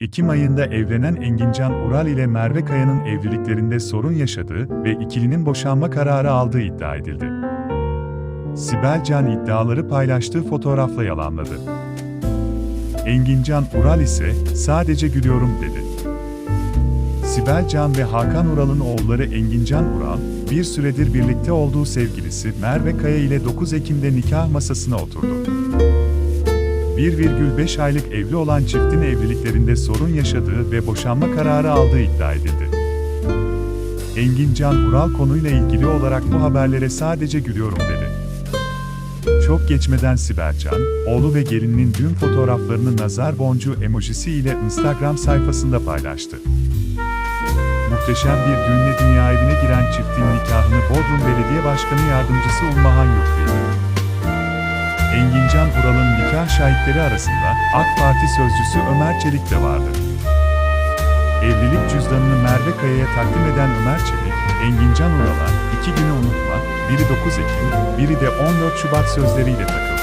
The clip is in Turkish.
Ekim ayında evlenen Engincan Ural ile Merve Kaya'nın evliliklerinde sorun yaşadığı ve ikilinin boşanma kararı aldığı iddia edildi. Sibel Can iddiaları paylaştığı fotoğrafla yalanladı. Engincan Ural ise sadece gülüyorum dedi. Sibel Can ve Hakan Ural'ın oğulları Engincan Ural, bir süredir birlikte olduğu sevgilisi Merve Kaya ile 9 Ekim'de nikah masasına oturdu. 1,5 aylık evli olan çiftin evliliklerinde sorun yaşadığı ve boşanma kararı aldığı iddia edildi. Engincan Ural konuyla ilgili olarak bu haberlere sadece gülüyorum dedi. Çok geçmeden Sibel Can, oğlu ve gelininin düğün fotoğraflarını nazar boncuğu emojisi ile Instagram sayfasında paylaştı. Muhteşem bir düğünle dünya evine giren çiftin nikahını Bodrum Belediye Başkanı Yardımcısı Ulmahan Yurtlu'ydu. Engincan Ural'ın nikah şahitleri arasında AK Parti sözcüsü Ömer Çelik de vardı. Evlilik cüzdanını Merve Kaya'ya takdim eden Ömer Çelik, Engincan Ural'a iki günü unutma, biri 9 Ekim, biri de 14 Şubat sözleriyle takıldı.